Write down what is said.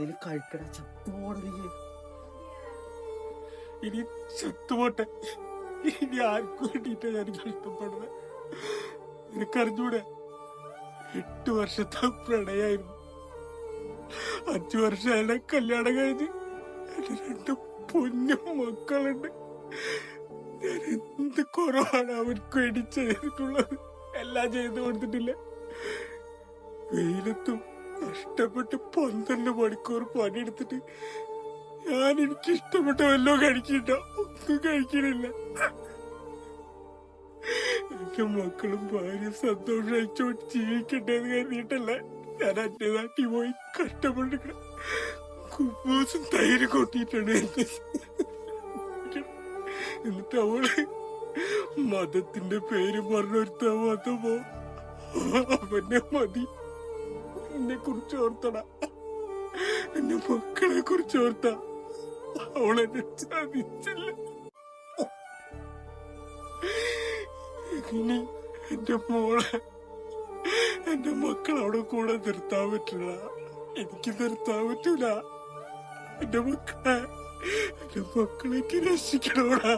എന്തേലും കഴിക്കട ചത്തുപോണത് ഇനി ചത്തുപോട്ടെ. ഇനി ആർക്കും വേണ്ടിയിട്ടാ ഞാൻ കഷ്ടപ്പെടുന്നത് നിനക്കറിഞ്ഞൂടെ? എട്ട് വർഷത്തെ പ്രണയായിരുന്നു. അഞ്ചു വർഷം എന്നെ കല്യാണം കഴിഞ്ഞ് എന്റെ രണ്ട് പൊന്നു മക്കളുണ്ട്. ഞാൻ എന്ത് കുറവാണ് അവർക്ക് വേണ്ടി ചെയ്തിട്ടുള്ളത്. എല്ലാം ചെയ്തു കൊടുത്തിട്ടില്ല. വെയിലത്തും കഷ്ടപ്പെട്ട് പന്ത്രണ്ട് മണിക്കൂർ പണിയെടുത്തിട്ട് ഞാൻ എനിക്ക് ഇഷ്ടപ്പെട്ട വല്ലോ കഴിക്കണ്ട ഒന്നും കഴിക്കണില്ല. എന്റെ മക്കളും ഭാര്യ സന്തോഷിച്ചോട്ട് ജീവിക്കട്ടെ എന്ന് കരുതിയിട്ടല്ല ഞാൻ അന്റെ നാട്ടിൽ പോയി കഷ്ടപ്പെട്ടിട്ട് കുബൂസും തൈര് കൊട്ടിയിട്ടുണ്ട് എന്നിട്ട് അവൾ മതത്തിന്റെ പേര് പറഞ്ഞൊരുത്ത വന്നപ്പോ അവനെ മതി. എന്നെ കുറിച്ച് ഓർത്തട. എന്റെ മക്കളെ കുറിച്ച് ഓർത്ത. അവളെന്നെ ചതിച്ചില്ല ഇനി എന്റെ മോളെ എന്റെ മക്കൾ അവിടെ കൂടെ നിർത്താൻ പറ്റില്ല. എനിക്ക് നിർത്താൻ പറ്റൂല. എന്റെ മക്കളെ എന്റെ മക്കളേക്ക് രക്ഷിക്കണോടാ.